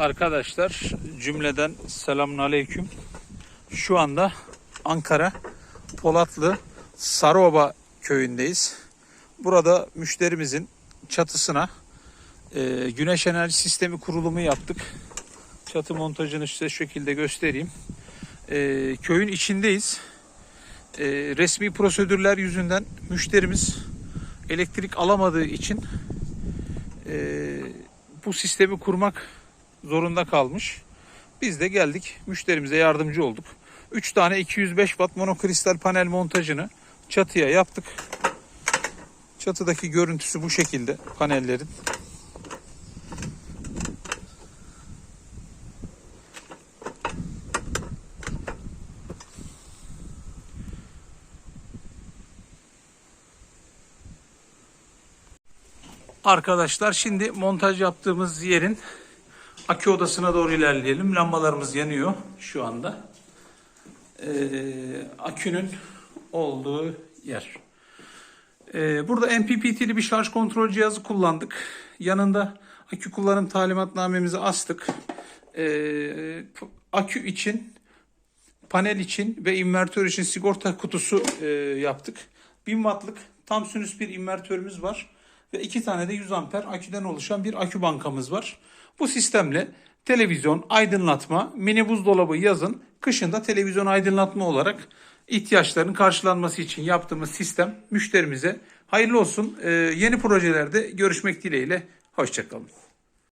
Arkadaşlar cümleden selamun aleyküm. Şu anda Ankara Polatlı Sarıoba köyündeyiz. Burada müşterimizin çatısına e, güneş enerji sistemi kurulumu yaptık. Çatı montajını size şekilde göstereyim. E, köyün içindeyiz. E, resmi prosedürler yüzünden müşterimiz elektrik alamadığı için e, bu sistemi kurmak zorunda kalmış. Biz de geldik müşterimize yardımcı olduk. 3 tane 205 watt monokristal panel montajını çatıya yaptık. Çatıdaki görüntüsü bu şekilde panellerin. Arkadaşlar şimdi montaj yaptığımız yerin akü odasına doğru ilerleyelim. Lambalarımız yanıyor şu anda. Ee, akünün olduğu yer. Ee, burada MPPT'li bir şarj kontrol cihazı kullandık. Yanında akü kullanım talimatnamemizi astık. Ee, akü için, panel için ve invertör için sigorta kutusu e, yaptık. 1000 wattlık tam sinüs bir invertörümüz var. Ve iki tane de 100 amper aküden oluşan bir akü bankamız var. Bu sistemle televizyon, aydınlatma, mini buzdolabı yazın, kışında televizyon aydınlatma olarak ihtiyaçların karşılanması için yaptığımız sistem müşterimize hayırlı olsun. Ee, yeni projelerde görüşmek dileğiyle. Hoşçakalın.